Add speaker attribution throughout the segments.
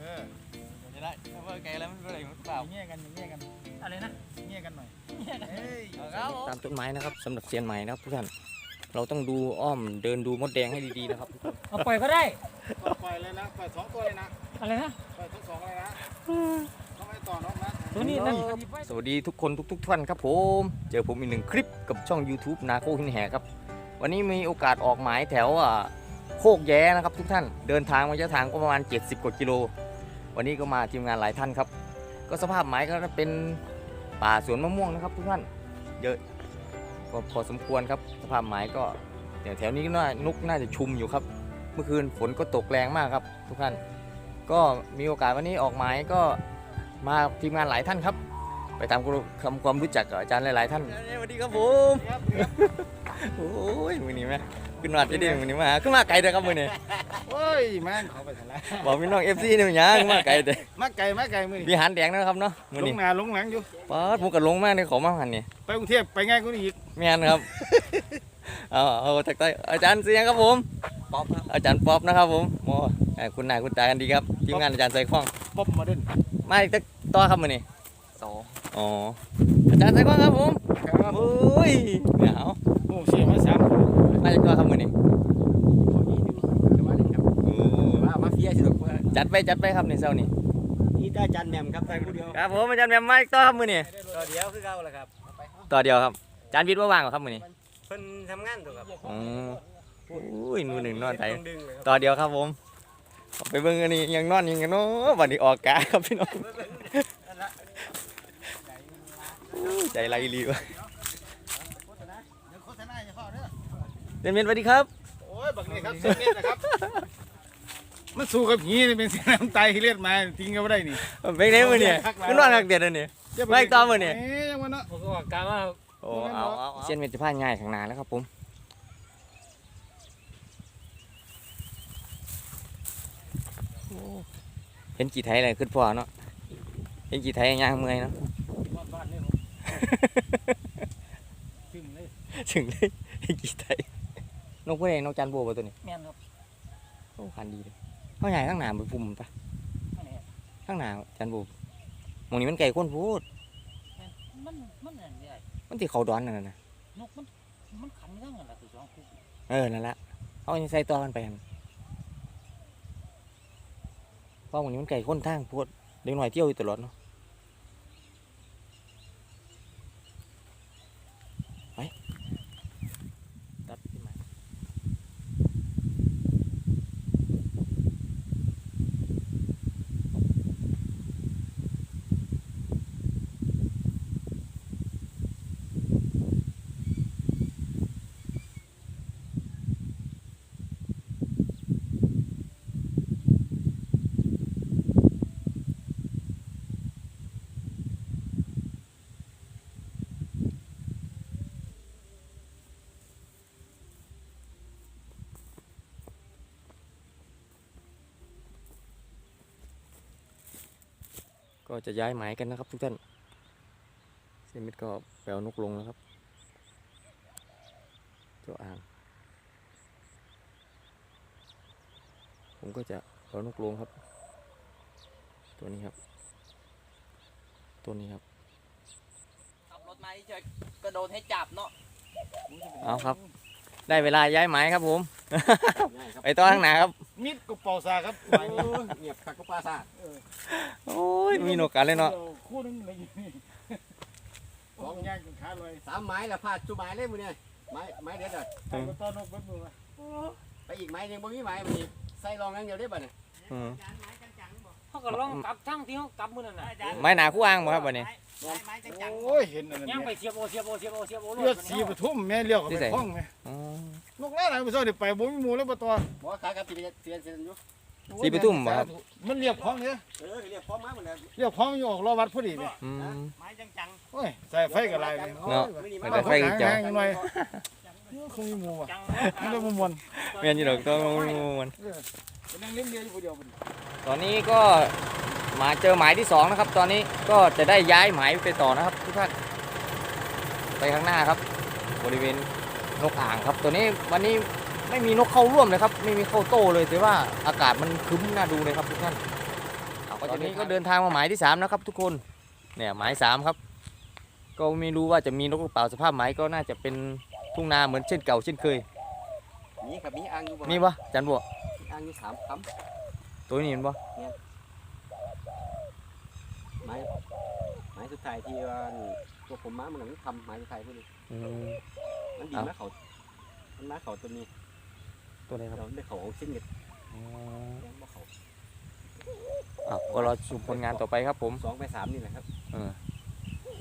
Speaker 1: เออ
Speaker 2: จะได้ถ้าว่าไกแล้วมันเป็นอะไรหรือเปล่า
Speaker 1: เงี้ยกันเงี้ยกัน
Speaker 3: อะไรนะ
Speaker 1: เงี้ยกันหน่อยเฮ้ย
Speaker 4: ตามต้นไม้นะครับสำหรับเซียนใหม่นะครับทุกท่านเราต้องดูอ้อมเดินดูมดแดงให้ดีๆนะครับ
Speaker 3: เอาปล่อยก็ได้
Speaker 1: ปล่อยเลยนะปล่อยสองตัวเลยนะ
Speaker 3: อะไรนะ
Speaker 1: ปล่อยทั้งสองเลยนะต้องให้ต่อนกนะ
Speaker 3: ตัวนี้นะ
Speaker 4: สวัสดีทุกคนทุกๆท่านครับผม เจอผมอีกหนึ่งคลิปกับช่อง YouTube นาโคหินแหครับ วันนี้มีโอกาสออกหมายแถวอ่า โคกแย้นะครับทุกท่านเดินทางระยะทางก็ประมาณ 70 กว่ากิโล วันนี้ก็มาทีมงานหลายท่านครับ ก็สภาพหมายก็เป็นป่าสวนมะม่วงนะครับทุกท่านเยอะก็พอสมควรครับสภาพหมายก็เดี๋ยวแถวนี้ก็น่านกน่าจะชุมอยู่ครับ เมื่อคืนฝนก็ตกแรงมากครับ ทุกท่าน ก็มีโอกาสวันนี้ออกหมายก็มาทีมงานหลายท่านครับ ไปตามคำความรู้จักกับอาจารย์หลาย ๆ ท่านสวัสดีครับผม
Speaker 1: ครับ
Speaker 4: โอ้ยมือนี้ไหม ขึ้นมาจะดีมือนี้มาขึ้นมาไกลเด้อครับมือนี้
Speaker 1: โอ้ยแม่งเขาไปทางไหน
Speaker 4: บอกพี่น้องเอฟซีนี่มันหยังขึ้นมาไกลเด้อ
Speaker 1: มาไกลมาไกลมือ
Speaker 4: มีหารแดงนะครับเนาะมือ
Speaker 1: ล
Speaker 4: นี้
Speaker 1: งหนาลงหลังอยู่
Speaker 4: ป๊าดผมก็ลงมากในของมาหันนี่
Speaker 1: ไปกรุงเทพไปง่ายกว่านี้อีก
Speaker 4: แม่นครับเอาเอาตักใต้อาจารย์เสียงครับผม
Speaker 2: ป๊อปครับ
Speaker 4: อาจารย์ป๊อปนะครับผมโอ้เอ่อคุณนายคุณตากันดีครับทีมงานอาจารย์ใส่ข้อง
Speaker 1: ป๊บมาเด่น
Speaker 4: มาอีกตักต่อครับมือนี้
Speaker 2: สอง
Speaker 4: อ๋ออาจารย์ใส่ข้องครับผม
Speaker 1: ครับ
Speaker 4: โอ้ยเหนียว
Speaker 1: โอ้เสียมาสาม
Speaker 4: มาอีกต่อครับมือนี้โอ้
Speaker 2: มามาเฟียสิลูก
Speaker 4: จัดไปจัดไปครับในเช้านี้
Speaker 2: นี่ตาจันแหม่มครับใส่ผู้เดียว
Speaker 4: ครับผมอาจารย์แหม่มมาอีกต่อครับมือนี้
Speaker 2: ตัวเดียวคือเก่าแหละครับ
Speaker 4: ต่อเดียวครับอาจารย์วิทย์ว่าว่างเหรอครับมือนี้
Speaker 2: เพิ่นทำงานตัวครับ
Speaker 4: อืมอุ้ยมือหนึ่งนอนไทย
Speaker 2: ต้องดึงเลยครับ
Speaker 4: ต่อเดียวครับผมเอาไปเบิ่งอันนี้ยังนอนยังกันเนาะวันนี้ออกกาครับพี่น้องอู้ใจไรรีวะ
Speaker 1: เดี๋ยวโฆษณาจะเข้าเด้อ
Speaker 4: เรีย นเมียนสวัสดีครับ
Speaker 1: โอ้ยบักนี่ครับเส้นเม็ดนะครับ มันสู้กับหีนี่เป็นเส้นน้ำไตที่เลือดมาทิ้งกันไม่ได้นี่
Speaker 4: เป็นไงมือเนี่ยขึ้นนอนหักเด็ดอันนี้ไม่ต่อมื้อนี่
Speaker 1: เอ๊ะยังวันเนาะ
Speaker 3: ผมก็ว่ากาว่า
Speaker 4: โอ้เอาเอาเอาเส้นเม็ดจะพลาดง่ายข้างหน้าแล้วครับผมโอ้เห็นกี่ไทยอะไรขึ้นพอเนาะเห็นกี่ไทยย่างเมื่อยเนาะ
Speaker 3: บ้านบ้านนี่ผมซึ่งเลย
Speaker 4: ถึงเลยเห็นกี่ไทย นกพวกนี้นกจันโบวะตัวนี้
Speaker 3: แม่นครับ
Speaker 4: โอ้พันดีเลยเขาใหญ่ข้างหน้าไปปุ่มปะ
Speaker 3: อันนี้
Speaker 4: ข้างหน้าจันโบหมองนี้มันไก่ข้นพูด
Speaker 3: มันมันอันนี้
Speaker 4: มันที่เขาดอนนั่นน่ะนะ
Speaker 3: นกมันมันขันทั้งนั้นแหละตัวสองคู่
Speaker 4: เออนั่นละเขาจะใส่ตัวกันไปหั่นเพราะหมองนี้มันไก่ข้นทางพูดเด็กหน่อยเที่ยวอยู่ตลอดเนาะ ก็จะย้ายหมายกันนะครับทุกท่านเซมิดก็แปลนกลงแล้วครับเจ้าอ่าง ผมก็จะแปลนกลงครับ ตัวนี้ครับ ตัวนี้ครับ
Speaker 2: ขับรถมาเฉยๆก็โดนให้จับเนาะ
Speaker 4: เอาครับ ได้เวลาย้ายหมายครับผม ไปต่อข้างหน้าครับ
Speaker 1: มิดกับเป่าซาครับ
Speaker 2: เงียบขักก็ปลาซา
Speaker 4: โอ้ยมีนกกันเลยเนาะ
Speaker 1: คู่นึงอะไรอยู่นี่ของย่างกับขาลอย
Speaker 2: สามไม้ละพาดจุไม้เลยมือเนี่ยไม้ไม้เด็ดอะ
Speaker 1: ใส่ต้นนกเบิ้ลมือมา
Speaker 2: ไปอีกไม้หนึงบ่มีไม้มันนี่ใส่รองนั่งเดียวได้บ่เนี่ย
Speaker 4: อืม
Speaker 3: เขาก็ลองกลับทั้งที่เขากลับมือนั่นน่ะ
Speaker 4: ไม้หนาคู่อ้างบ่ครับวันนี้
Speaker 1: โอ้ยเห็นอันนั้น
Speaker 3: ย่างไป
Speaker 1: เนี่ย
Speaker 3: เสียบโอเสียบโอเสียบโอเสียบโอ
Speaker 1: เลือดสีปทุมแม่เลี้ยวกับ
Speaker 4: ที่
Speaker 1: ไป
Speaker 4: ไหน
Speaker 1: คล้องไหม
Speaker 4: อ๋อ
Speaker 1: นกแรกไหนไปซ่อนเดี๋ยวไปบ่มีหมูแล้วปะตัว
Speaker 2: บอกว่าขากลับที่ไปเสียนเสียนอยู่
Speaker 4: สีปทุมบ่ครับ
Speaker 1: มันเรียบคล้องเนี่ย
Speaker 2: เออเรียกพร้อมมาหมดแล้ว
Speaker 1: เรียบคล้องอยู่ออกรอวัดพอดีเนี่ย
Speaker 4: อืม
Speaker 2: ไม้จัง
Speaker 1: โอ้ยใส่ไฟกับลายเลย
Speaker 4: เนาะ
Speaker 2: ไม่นี่
Speaker 4: มั
Speaker 2: มาน
Speaker 4: จะไฟกระจก
Speaker 1: แห้งๆหน่อยคงมีหมูว่ะ
Speaker 3: จัง
Speaker 1: ไม่ได้มมวน
Speaker 4: เมียนอยู่ดอกตัวมัน
Speaker 1: ไปนั่งเล่นเดียวอยู่คนเดียวมัน
Speaker 4: ตอนนี้ก็มาเจอหมายที่สองนะครับ ตอนนี้ก็จะได้ย้ายหมายไปต่อนะครับทุกท่านไปข้างหน้าครับ บริเวณนกอ่างครับ ตัวนี้วันนี้ไม่มีนกเข้าร่วมเลยครับ ไม่มีเข้าโต้เลยแต่ว่าอากาศมันครึ้มน่าดูเลยครับทุกท่านเอาตอนนี้ก็เดินทางมาหมายที่สามนะครับ ทุกคนเนี่ยหมายสามครับ ก็ไม่รู้ว่าจะมีนกหรือเปล่าสภาพหมายก็น่าจะเป็นทุ่งนาเหมือนเช่นเก่าเช่นเคย
Speaker 2: มีครับมีอ่างอยู่บ่
Speaker 4: มีปะจันบัว
Speaker 2: อ่างอยู่สามค
Speaker 4: ตัวนี้เห็นปะำ
Speaker 2: ไม้ไม้สุดท้ายที่ว่าพวกผมมามันทำไม้สุดท้ายพวกนี้
Speaker 4: อืม
Speaker 2: มันดีมากเขามันมาเขาตัวนี้
Speaker 4: ตัวไหนครับ
Speaker 2: เราได้เขาเอาชิ้นเด็ด
Speaker 4: อ๋อ
Speaker 2: แดงบ่เขา
Speaker 4: อ้าวก็รอชมผลงานต่อไปครับผม
Speaker 2: สองไปสามนี่แหละครับ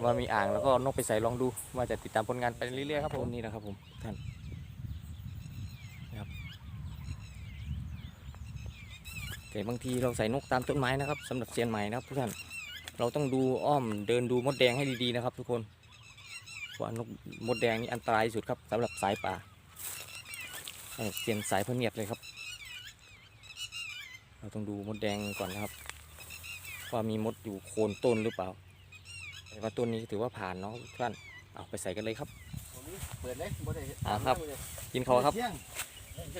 Speaker 4: ว่ามีอ่างแล้วก็นกไปใส่ลองดู ว่าจะติดตามผลงานไปเรื่อยๆครับผมนี่นะครับผมท่านนะครับ แต่บางทีเราใส่นกตามต้นไม้นะครับสำหรับเซียนใหม่นะครับทุกท่านเราต้องดูอ้อมเดินดูมดแดงให้ดีๆนะครับ ทุกคนว่านกมดแดงนี่อันตรายที่สุดครับสำหรับสายป่าเอ่อเซียนสายพะเนียดเลยครับ เราต้องดูมดแดงก่อนนะครับ ว่ามีมดอยู่โคนต้นหรือเปล่าแต่ว่าต้นนี้ถือว่าผ่านเนาะทุกท่านเอาไปใส่กันเลยครับ
Speaker 2: ตัวนี้เปิดเลยบ่ได้
Speaker 4: อ่าครับ กินเขาวครับ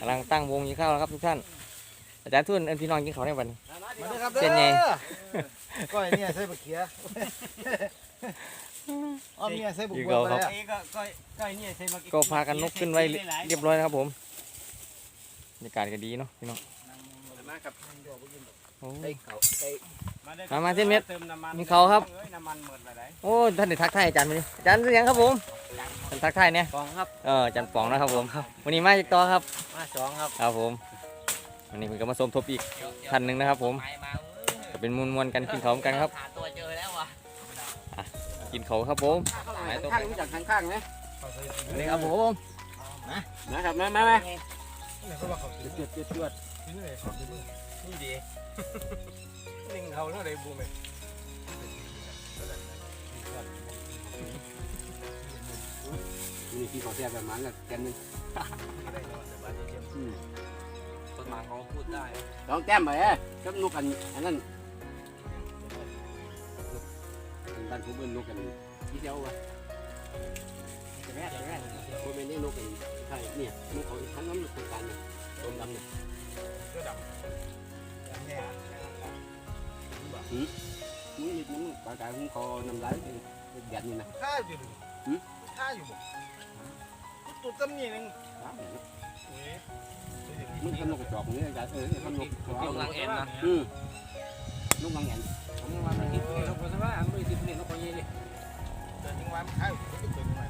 Speaker 4: กำลังตั้งวงกินข้าวแล้วครับทุกท่าน อาจารย์ทุ่นเอ็นพี่น้องกินเขาวได้วันนี้
Speaker 1: มาเลยครับ
Speaker 4: เส้นไง
Speaker 1: ก้อยเนี่ยใส่บะเขียอ้อมเนี่ยใส่บุก
Speaker 4: อยู่
Speaker 1: บัว
Speaker 4: เขา
Speaker 1: ไป
Speaker 4: ครับ
Speaker 1: แล้ว
Speaker 3: เอ้ก็ก็ก็เนี่ยใส่มา
Speaker 4: ก็พากันนกขึ้นไว้เรียบร้อยนะครับผมบรรยากาศก็ดีเนาะพี่น้อง
Speaker 2: มาครับ
Speaker 4: โอ้
Speaker 2: ไอ้เขาไอ้
Speaker 4: มามาเส้นเม็ด
Speaker 3: เติมน้ำมัน
Speaker 4: มีเขาครับ
Speaker 3: เอ้ยน้ำมันหมดไปไหน
Speaker 4: โอ้ท่านได้ทักทายอาจารย์ไหมอาจารย์เสียงครับผมท่านทักทายเนี่ย
Speaker 3: กองครับ
Speaker 4: เอออาจารย์ป๋องนะครับผมวันนี้มาจากต่อครับ
Speaker 3: มาสองครับ
Speaker 4: ครับผม วันนี้ผมก็มาสมทบอีกท่านหนึ่งนะครับ ผมก็เป็นมวลมวลๆกันกินเขาวเหมือนกันครับ
Speaker 3: หาตัวเจอแล้ววะ
Speaker 4: กินเขาวครับผม
Speaker 2: ข้างๆรู้จักข้างๆไหม
Speaker 4: นี่ครับผม
Speaker 2: นะครับมามามา
Speaker 1: เจือดเจือดเจือดนี่ดีนิ่งเขาเท่าไรบูมไหม
Speaker 2: นี่ที่เขาแซ่บแบบมันละแกนนึง
Speaker 3: ต้นไม้เขาพูดได้
Speaker 2: ลองแต้มไปเอ้ยกับนกอันอันนั้นบ้านผมเป็นนกกันที่เจ้าวะจะแม่จะแม่ผมเป็นนี่นกกันใช่เนี่ยนกเขาทั้งน้ำนกตัวกันเนี่ยตัวดำเนี่ยมึงหยิบมึงปลากายมึงคอนำลายเป็นแดดนี่นะ
Speaker 1: ข้าอยู่ดิข้าอยู่บ่ ตุ๊ดตั้มนี่นึง
Speaker 2: มึงทำนกกระจอกนี่อาจารย์เออทำนกกระจอก
Speaker 3: ลังเอ็นนะ
Speaker 2: อืมนกลังเอ็น
Speaker 3: ผมว่ามันคิดเนี่ยเราควรจะว่าอันไม่ติดเนี่ยเราควรยี่เลย
Speaker 1: แต่ยิงว่ามันข้าอยู่ก็ตื่นมา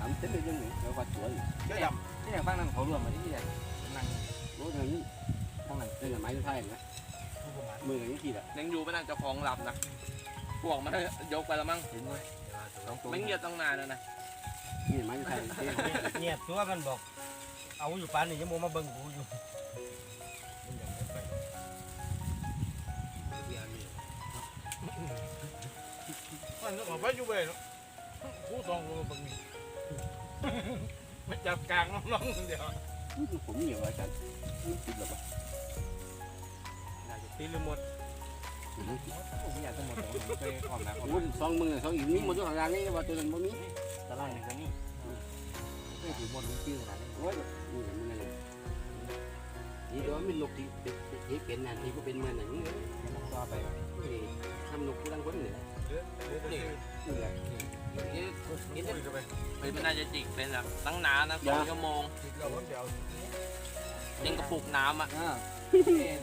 Speaker 2: ทำเสร็จเลยยังไงแล้วก็สวย
Speaker 1: เยอะด
Speaker 3: ที่อย่างบ้านนั่งเขารวมมาที่ไหน
Speaker 2: รถอย่างนี้ข้างหลังเป็นไม้ไทยนะมืออย่างนี้ทีละ
Speaker 5: ยังอยู่ไม่นั่งเจ้าของหลับนะ พวกมันยกไปแล้วมั้งไม่เงียบตั้งนานแล้วนะ
Speaker 2: นี่ไม้ไทย
Speaker 3: เงียบตัวมันบอก เอาอยู่ปานนี่ยังโมมาเบิ่งกูอยู่ำ
Speaker 1: มันก็บอกว่าอยู่เว้ยผู้สองโลบังนี่ไม่จับกลางน้องๆเดียว
Speaker 2: ผมเหนียวอาจารย์ติดหรอปะ
Speaker 3: ตีลืมหมด
Speaker 5: ผมอยากจะหมดเคยความนะ
Speaker 2: วุ้นสองมือสองอีกนี้หมดทุกอย่างนี้ว่าตัวนั้นบ่มี
Speaker 3: ตลาดนี่ก็นี่
Speaker 2: ไม่ถือหมดมันชื่อขนาดนี้โอ้ยนี่มันอะไรนี่ตัวมันนกที่ที่เป็นนั่นที่ก็เป็นเมืองนั่นนี่
Speaker 5: ต่อไป
Speaker 2: ทำนกผู้ดังคนนี่นี่แหละ
Speaker 5: เป็นไม่น่าจะจิกเป็นแบบตั้งนานนะสองชั่วโมง
Speaker 1: ติดเราคนเดียว
Speaker 5: ยังกระปุกน้ำอะ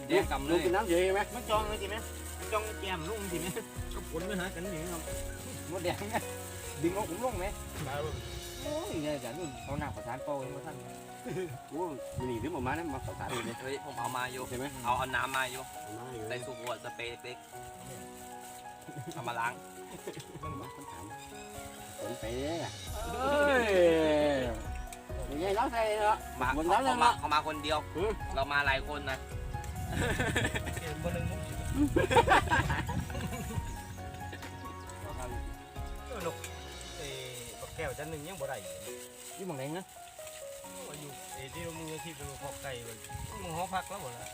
Speaker 2: แดงกำเลยเป็นน้ำเยอะไหม
Speaker 3: มันจองเลยจีไหมมัน จองแกมลุงจีไหมก็ผลไปหากันนี่ครับ
Speaker 2: มดแดงไงดึงเอาผมลงไหม
Speaker 1: ตายเลย
Speaker 2: โอ้ยเนี่ยอาจารย์เขาหนักประสานโป้ให้ท่านโอ้ยนี่ถึงออกมาเนี่ยมาประสานเลย
Speaker 5: เฮ้ยผมเอามาอยู่
Speaker 2: ใช่ไหม
Speaker 5: เอาเอาน้ำมาอยู่
Speaker 2: มาอยู่
Speaker 5: ใส่สูบขวดสเปรย์เล็กๆเอามาล้าง
Speaker 2: สนไปเนี่ยเฮ้ยยังไงน้องใส่เนาะ
Speaker 5: มา
Speaker 2: บน
Speaker 5: เขา
Speaker 2: น้ำเลย
Speaker 5: มา
Speaker 2: มา
Speaker 5: เขามาคนเดียว
Speaker 2: อืม
Speaker 5: เรามาหลายคนนะ
Speaker 3: คนหนึ่งมุ้ง นกเอ้ปักแก้วจันหนึ่งยังบ่ได้
Speaker 2: ที่มองไหนนะ
Speaker 3: อยู่เอ้ที่มึงที่เป็นขอบไก่เลยมึงหอพักแล้วบ่ล่ะ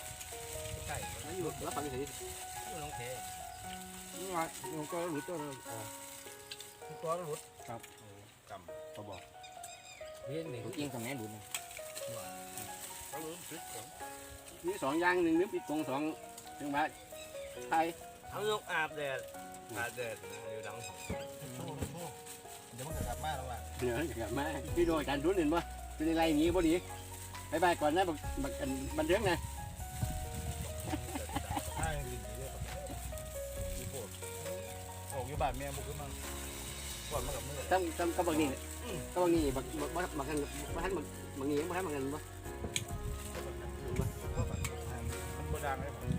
Speaker 3: ไก่
Speaker 2: อยู่แล้วฟังเสียง
Speaker 3: อยู่น้องแท้
Speaker 2: นี่ว่ามันก็รู้ตัวเลย
Speaker 3: ตัวรถ
Speaker 1: กำ
Speaker 2: เขาบอก
Speaker 3: เฮ็ดนี่
Speaker 4: เก่งสมัยดูนะ
Speaker 1: เขาลืมปิดของ
Speaker 2: มีสองอย่างหนึ่งนึกปิดกงสองถึงบ้าน ไทย
Speaker 3: เอายกอาบแดดอาบแดดอยู่ดังของ
Speaker 1: โทษโทษเดี๋ยวมันก็กลับมาแล้วล่ะ
Speaker 2: เดี๋ยวกลับมาพี่โดยการทุนเห็นปะเป็นอะไรอย่างนี้พอดีบายบายก่อนนะบักบักอันบันเทิงนะ
Speaker 1: ถ้ายังดีอยู่เลยมีโคตรออกอยู่บ้านแม่บุกขึ้นมาก่อนมากับมือ
Speaker 2: ตั้งตั้งก็บักนี่ก็บักนี่บักบักบักบักกันบักทันบักบักนี่บักทันบักกันปะ
Speaker 1: มันบ่ดังเลย
Speaker 2: เออออกดีเลย
Speaker 1: มันโดนโคตรเราดูมีมันไม่ได้
Speaker 2: แล้วก็จะแบบลูกเด็กกับพ่อได้อยู่ลูกกับไอ้ล้มแมวไอ้ล้มแมวเห็นหลายโรคผู้ป่วยบอกเลยว่าจัดกันใช่ไหมอาจารย์
Speaker 1: ไปกินเห็นแล้วลูกยิ่งเหมือนไทยเลยยิ่งตัวเจ้าใกล้หา
Speaker 2: ได้มานี่แต่อาจารย์ตุ้นอย่างเดียวลูกอะขันไม่ได้มา
Speaker 4: แม่หมดเอาแจกความเลย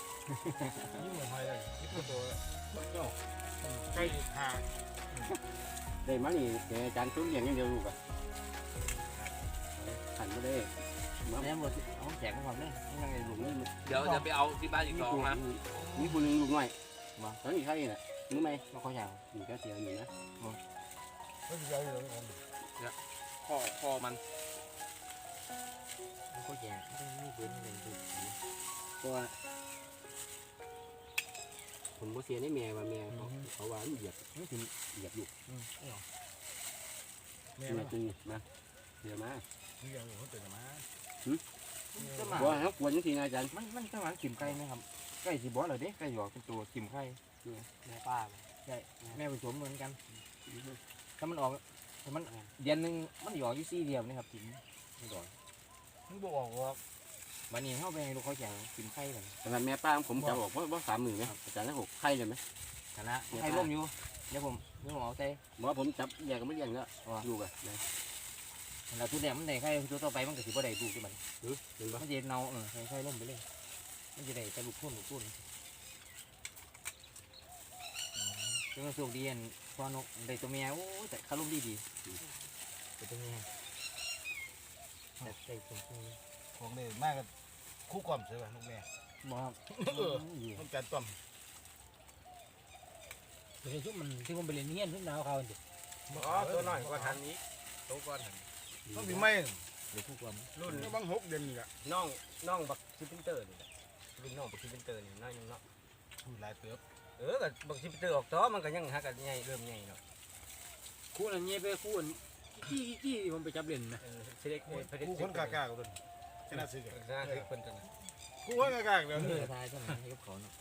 Speaker 2: มาตอนนี้ใครน่ะรู้ไหม
Speaker 4: มาขออย่าง
Speaker 2: มีก็เสียอยู่นะ
Speaker 1: ก็จะเอาอยู่แล้ว
Speaker 5: พ่อพ่อมัน
Speaker 4: มาขอแจกไม่เบิ้ลเลยดู
Speaker 2: เพราะว่า ผมบ่เสียในแม่ว่าแม่เขาเขาว่าเหยียบเหยียบลูก
Speaker 1: แม่
Speaker 2: แม่
Speaker 1: มัน
Speaker 2: จริงนะเดี๋ยวมา
Speaker 1: มีอย่างอื่นเขาตื่นมา
Speaker 4: จะมา
Speaker 2: ว่าเขาควรจริงๆนะอาจารย์
Speaker 4: มันมันสมานกิ่มไก่ไหมครับไก่สีบอสเลยเด้ไก่หยอกเป็นตัวกิ่มไข่
Speaker 2: แม่ป้า
Speaker 4: ใช่แม่ผสมเหมือนกันถ้ามันออกถ้ามันเดือนหนึ่งมันหยอกอยู่สี่เดียวนี่ครับกิ่มมันหยอก
Speaker 1: มันบอกออกว่า
Speaker 4: วันนี้เข้าไปให้ลูกเขาแจกกิ่มไข่กัน
Speaker 2: สำหรับแม่ป้าผมจะบอกว่าว่าสามหมื่นไหมอาจารย์แล้วหกไข่เลยไหม
Speaker 4: คณะไข่ร่มอยู่เดี๋ยวผมเดี๋ยวผมเอาใจ
Speaker 2: บอกว่าผมจับแยกกันไม่เลี้ยงแล้วลูกอะ
Speaker 4: แล้วทุเรียนมันได้ไข่ตัวต่อไปมันก็สิบ่ได้ลูกที่มัน
Speaker 2: เห็นปะ
Speaker 4: มันจะเนาเออใส่ไข่ร่มไปเลยมันจะได้แต่ลูกทุ่นลูกทุ่นจังสุกดีอันพอนกได้ตัวเมียโอ้แต่คาร่มดีดีเป็นตัวเมียแต่ใส่ตัวผู้
Speaker 1: ของเด็มากกับ คู่ความเสือลูกแม่
Speaker 4: บ่ครับ
Speaker 1: เออต้องการต้ม
Speaker 3: เดี๋ยวชุบมันที่ผมไปเรียนเฮียนชุบดาวเขาจิ
Speaker 5: อ๋อตัวหน่อยกว่าทันนี้ตัวก่อนทัน
Speaker 1: ต้องมีไม่
Speaker 4: เดี๋ยวผู้ความ
Speaker 5: รุ่น
Speaker 1: บางหกเดือนนี่แหละ
Speaker 5: น้องน้องบักซิปเปอร์นี่แหละรุ่นน้องบักซิปเปอร์นี่น้อยนึงเนาะ
Speaker 1: พูดหลายเติบ
Speaker 5: เออกับบักซิปเปอร์ออกต่อมันก็ยังหากันใหญ่เริ่มใหญ่เนาะ
Speaker 3: คู่อันนี้ไปคู่อันกี้กี้ผมไปจับเล่นนะ
Speaker 5: เออเสด็จ
Speaker 1: คู่คนกากากันเลย ชนะซื้อกัน
Speaker 5: ชนะคือคนจัง
Speaker 1: คู่คนกากากัน
Speaker 4: เอ
Speaker 1: เล
Speaker 4: อยทายเท่านั้นให้กับเขาเนาะ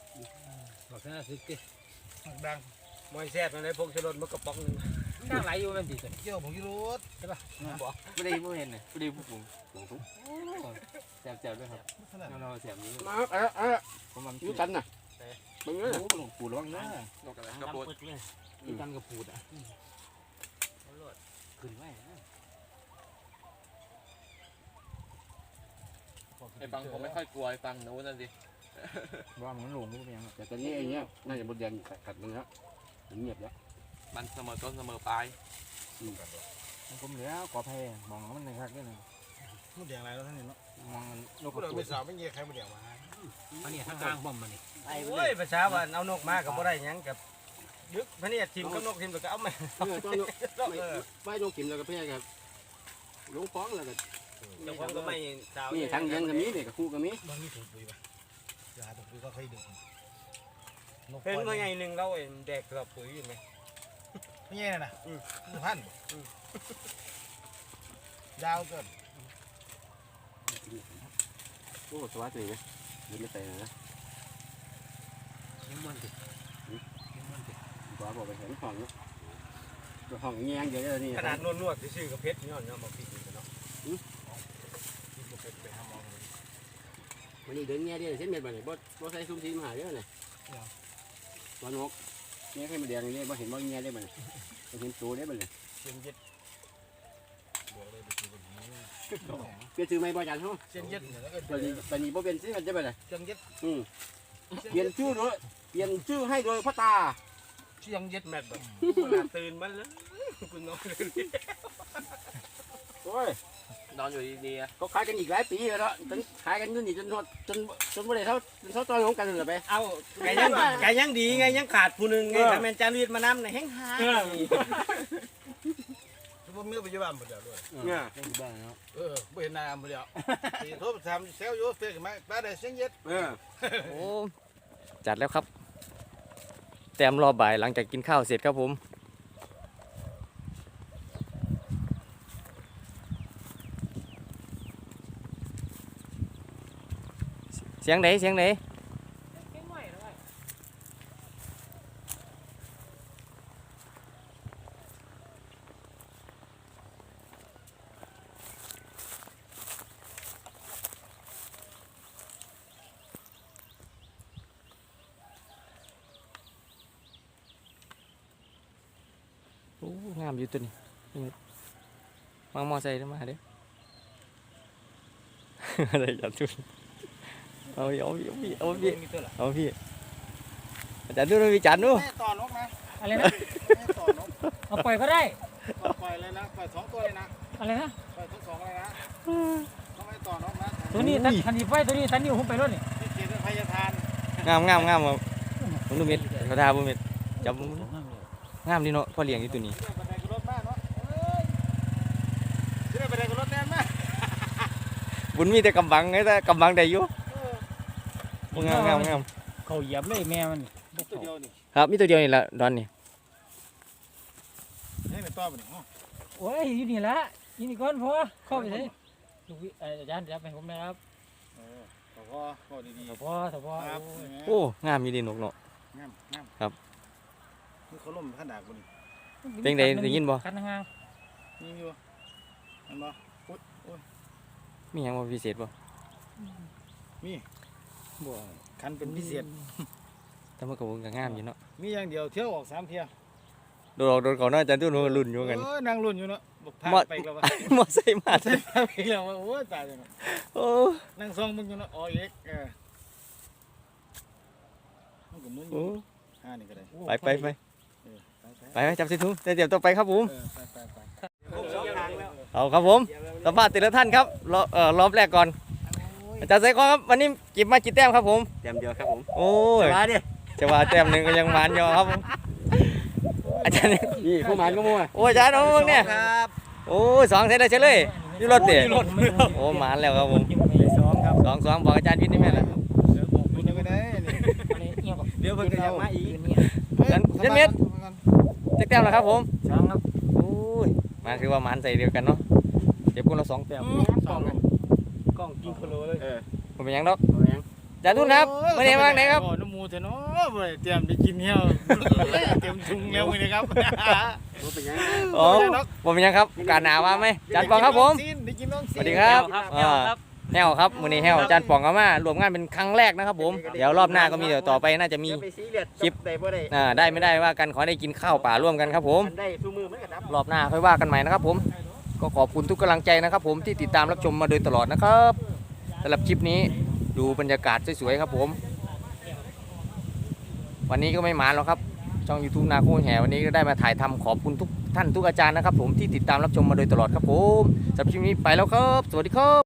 Speaker 3: บอกชนะซึกติ
Speaker 1: ดัง
Speaker 5: มวยแซ่บในพงชลนมันกระป๋องนึง
Speaker 3: นั่งไหลอยู่นั่นติสิ
Speaker 1: เกี่ยวผมยี่รถ
Speaker 4: ไม่ได้ผู้เห็นเลยไม่ได้ผู้ปรุง
Speaker 2: หลงทุก
Speaker 4: แสบๆด้วยครับ
Speaker 1: ขนาด
Speaker 4: เราๆแสบนี้
Speaker 2: มาเออเออ
Speaker 4: ผมมัน
Speaker 2: อยู่กันน่ะมึงเอ้ย
Speaker 4: โอ้หลวงปู่ระวังนะ
Speaker 5: นกอะไรก
Speaker 4: ก
Speaker 5: ระ
Speaker 4: ระ
Speaker 5: โป
Speaker 4: ปุ
Speaker 5: ด
Speaker 4: กเลยมีกันกระปูดอะขึ้นไว้
Speaker 5: ไอ้ฟังผมไม่ค่อยกลัวไอ้ฟังนู้นนั่นสิ
Speaker 4: ว่ามันหลงรู้เป็นยัง
Speaker 2: แต่ตอนนี้ไอ้เนี้ยน่าจะบดแดงกัดมึงแล้วเงียบแล้ว
Speaker 5: มันเสมอต้นเสมอปลาย
Speaker 4: มันผมเหลือกอแพมองมันในคักด้วยนะ
Speaker 1: มันเดียงอะไรแล้วท่านนี่เนาะ
Speaker 4: มองนกก
Speaker 1: กู
Speaker 4: ระ
Speaker 1: เลย
Speaker 4: ปู
Speaker 1: ไป
Speaker 4: ด
Speaker 1: สาวไม่เงี้ยใครมาเดียวมา
Speaker 3: อันนี้ข้างๆบ่มมันนี่
Speaker 4: ไอ้
Speaker 5: โอ้ยประชาวันเอานกมากับบ่ได้ยังกับดึกพะเนี่ยทีมกับนกทีมแล้วก็เอามา
Speaker 2: เออต้องไม่ไม่โดนกินแล้วก็เพื่อกับลงฟ้องแล้วก็
Speaker 5: เจ้าของก็ไม่สาว
Speaker 2: นี่ทางเลี้ยงก็มีเด็กกับคู่ก็มี
Speaker 1: บางนี่ถูกปุยปะอย่าถูกปุยก็เคยดึกนก
Speaker 5: เป็นตัวใหญ่หนึ่งเราเองแดกกระปุ๋ยอยู่ไหม
Speaker 1: ไม่ใช่น่ะกูพันยาวเกิน
Speaker 2: โอ้สวัสดีไหมยืนไม่ใส่นะ
Speaker 3: ยังมันติยังมันติ
Speaker 2: บ้าบอกไปเห็นห้องเนาะห้องแงงเยอะเลยนี่
Speaker 5: ขนาดนวดนวดซื่อๆกับเพชรนี่เนาะมาพิจารณา
Speaker 1: ที่บุกไปหาหมอเลย
Speaker 2: วันนี้เดินแง่ดิเส้นเม็ดบ่เนี่ยบ่บ่ใส่ซุ้มซีมหาเยอะเลยตอนนกแง่ให้มันแดงนี่บ่เห็นบ่แง่ได้บ่เนี่ยเห็นตัวได้บ่เนี่ย
Speaker 1: เส้นยึดบอกเลยไปซื้อแบบนี้
Speaker 2: เปลี่ยนชื่อใหม่บ่อาจารย์เฮา
Speaker 1: เส้นยึดเนี่ยแล้วก็
Speaker 2: บัดนี้บัดนี้บ่เป็นชื่อกันจะบ่เนี่ย
Speaker 1: เชียงยึด
Speaker 2: อืมเปลี่ยนชื่อโดยเปลี่ยนชื่อให้โดยพ่อตา
Speaker 1: เชียงยึดแมทแบบ
Speaker 5: ขนาดตื่นมันแล้ว
Speaker 3: คุณน้อง
Speaker 2: โอ้ย
Speaker 5: นอนอยู่ดีๆอะ
Speaker 2: เขาขายกันอีกหลายปีแล้วเนาะจนขายกันจนนี่จนหมดจนจนบ่ได้เท่าจนเท่าตอนของกันเลยไป
Speaker 3: เอาไก่ยังไก่ยังดีไงยังขาดผู้หนึงไงถ้าแม่นจารีดมานำน่ะแห้งหา
Speaker 1: ทุกคนเมื่อไปอยู่บ้านหมดแล้วด้วย
Speaker 2: เนี่ย
Speaker 1: เออไม่เห็นหน้าหมดแล้วตีโทรไปถามเซลอยู่เพื่อนกันไหมาป้าได้เสียงเย็ด
Speaker 2: เออ
Speaker 4: โอ้จัดแล้วครับ แต้มรอบบ่ายหลังจากกินข้าวเสร็จครับผม เสียงไหนเสียงไหนโอ้ง เด้ออะไรอย่าทุนเอาพี่เอาพี่เอาพี่เอาพี่เอาพี่อาจารย์ดูนะพี่จันดู
Speaker 1: แม่ต่อนกนะ
Speaker 6: อะไรนะ
Speaker 1: แม่ต่อนก
Speaker 6: เอาปล่อยก็ได้
Speaker 1: ปล่อยเลยนะปล่อยสองตัวเลยนะ
Speaker 6: อะไรนะ
Speaker 1: ปล่อยทั้งสองเลยนะต้องให้ต่อนกนะ
Speaker 6: ตัวนี้ตันทันทีไฟตัวนี้ตันนิ้วผมไปรถนี่
Speaker 1: ที่เกียรติพยาทาน
Speaker 4: งามงามงามครับผมดูเม็ดเขาทาบุเม็ดจับมืองามดีเนาะพ่อเลี้ยงอยู่ตัวนี้
Speaker 1: ที่ได้บันไดกับรถมากเนาะเอ้ยที่ได้บันไดกับรถแน่นมาก
Speaker 4: บุญมีแต่กำบังไงแต่กำบังได้อยู่
Speaker 1: เออ
Speaker 4: โอ้งามงามงาม
Speaker 6: เขาเหยียบเลยแม่มัน
Speaker 1: ตัวเดียวนี่
Speaker 4: ครับมีตัวเดียวนี่แหละดอนนี่
Speaker 1: ให้เป็นต่อไปนี่
Speaker 6: โอ้ยอยู่นี่ละอยู่นี่ก่อนพอเข้าไปเลยลูกวิเอ่ออาจารย์จับให้ผมนะครับ
Speaker 1: เออขอพ่อพ่อดี
Speaker 6: สพอสพอ
Speaker 1: ๆครับ
Speaker 6: โอ้ย
Speaker 4: โอ้งามอยู่ดีนกเนาะ
Speaker 1: งามงาม
Speaker 4: ครับ
Speaker 1: นี่เขาล่มขนาดกูนี่
Speaker 4: เป็นไงได้ยินบ่
Speaker 6: คันห่าง
Speaker 1: นี่อยู่เห็นบ่อุ๊ยอุ๊ย
Speaker 4: มีหยังบ่พิเศษบ่
Speaker 1: มี บ่คันเป็นพิเศษ
Speaker 4: แต่มันก็บ่ก็งามอยู่เนาะ
Speaker 1: มีอย่างเดียวเที่ยวออกสามเที่ยว
Speaker 4: โดดออกโดดเขาเนาะอาจารย์ตู้หนูรุ่นอยู่กัน
Speaker 1: เออนั่งรุ่นอยู่เนาะบอกพา
Speaker 4: มา
Speaker 1: ไปแล้วว่า
Speaker 4: มอไซค์มา
Speaker 1: ใช่พาไปแล้วว่าโอ้ยตายเลยเนาะ
Speaker 4: โอ้
Speaker 1: นั่งซองมึงอยู่เนาะอ๋อเอ็กเออมันก็มุนอ
Speaker 4: โอ้
Speaker 1: ยู่ห้านี่ก็ได้
Speaker 6: โอ้
Speaker 4: ไปไปไป
Speaker 1: เออไปไป
Speaker 4: ไปไปจับใส่ถุงแต่เดี๋ยวต่อไปครับผม
Speaker 1: เออไปไปไป
Speaker 3: สองทางแล้ว
Speaker 4: เอาครับผมสัมภาษณ์แต่ละท่านครับรอบเอ่อรอบแรกก่อน อาจารย์ไซคอนครับวันนี้กิบมากี่แต้มครับผม
Speaker 2: เต็มเดียวครับผม
Speaker 4: โอ้ย
Speaker 2: มาดิ
Speaker 4: จะว่าแต้มหนึ่งก็ยังหมานอยู่ครับผมอาจารย์
Speaker 2: นี่ผู้หมานก็มั่ว
Speaker 4: โอ้ยอาจารย์น้องเนี่ย
Speaker 3: ครับ
Speaker 4: โอ้ยสองเซตเลยเฉลยนี่รถเตะ
Speaker 6: รถไม่รู้
Speaker 4: โอ้หมานแล้วครับผม
Speaker 6: ไปสองครับ
Speaker 4: สองสองบอกอาจารย์วิทย์นี่แม่นละ
Speaker 1: เดี๋ยวบอกคุณไปได้นี่
Speaker 6: อันนี้เอียงก่อน
Speaker 3: เดี๋ยวเพิ่นก็จะมาอีก
Speaker 6: นี่
Speaker 4: เจ็ดเมตรเจ็ดแต้มแล้วครับผม
Speaker 6: สองครับ
Speaker 4: โอ้ยมาคือว่าหมานใส่เดียวกันเนาะเจ็บคนละสองแต้ม
Speaker 1: สองกัน
Speaker 3: กล้องกินโคโลเลย
Speaker 2: เออ
Speaker 4: ผมเป็นหยังดอก
Speaker 2: เอาแรง
Speaker 4: อาจารย์ทุนครับวันนี้ว่างไหนครับ
Speaker 1: โอ้น้ำมูเถอะเนาะบ่ได้เตรียมไปกินเหี้ยวเตรียมชุงแล้วมื้อนี้ครับ
Speaker 2: บ่เป็นหยัง
Speaker 4: โอ้ผมเป็นหยังครับ การหนาว่าไหมอาจารย์ปองครับผม
Speaker 1: ได้กินน้อง
Speaker 4: ส
Speaker 1: ซีน
Speaker 4: วัสดีครับ
Speaker 3: ครับ
Speaker 4: อ่า
Speaker 3: ครับ
Speaker 4: แนวครับมือนี้แฮวอาจารย์ป่องก็มารวมงานเป็นครั้งแรกนะครับผม เดี๋ยวรอบหน้าก็มีเดี๋ยวต่อไปน่าจะมี
Speaker 2: อย่าไปซีเรียส
Speaker 4: คลิป
Speaker 2: ได้บ่ได้
Speaker 4: อ่าได้ไม่ได้ว่ากันขอได้กินข้าวป่าร่วมกันครับผม
Speaker 2: อันได้สู้มือมันก็ดับ
Speaker 4: รอบหน้าค่อยว่ากันใหม่นะครับผม ก็ขอบคุณทุกกำลังใจนะครับ ผมที่ติดตามรับชมมาโดยตลอดนะครับสำหรับคลิปนี้ดูบรรยากาศสวยๆครับผม วันนี้ก็ไม่หมานหรอกครับ ช่อง YouTube นาคูแห่วันนี้ก็ได้มาถ่ายทำขอบคุณทุกท่านทุกอาจารย์นะครับ ผมที่ติดตามรับชมมาโดยตลอดครับผมสำหรับคลิปนี้ไปแล้วครับ สวัสดีครับ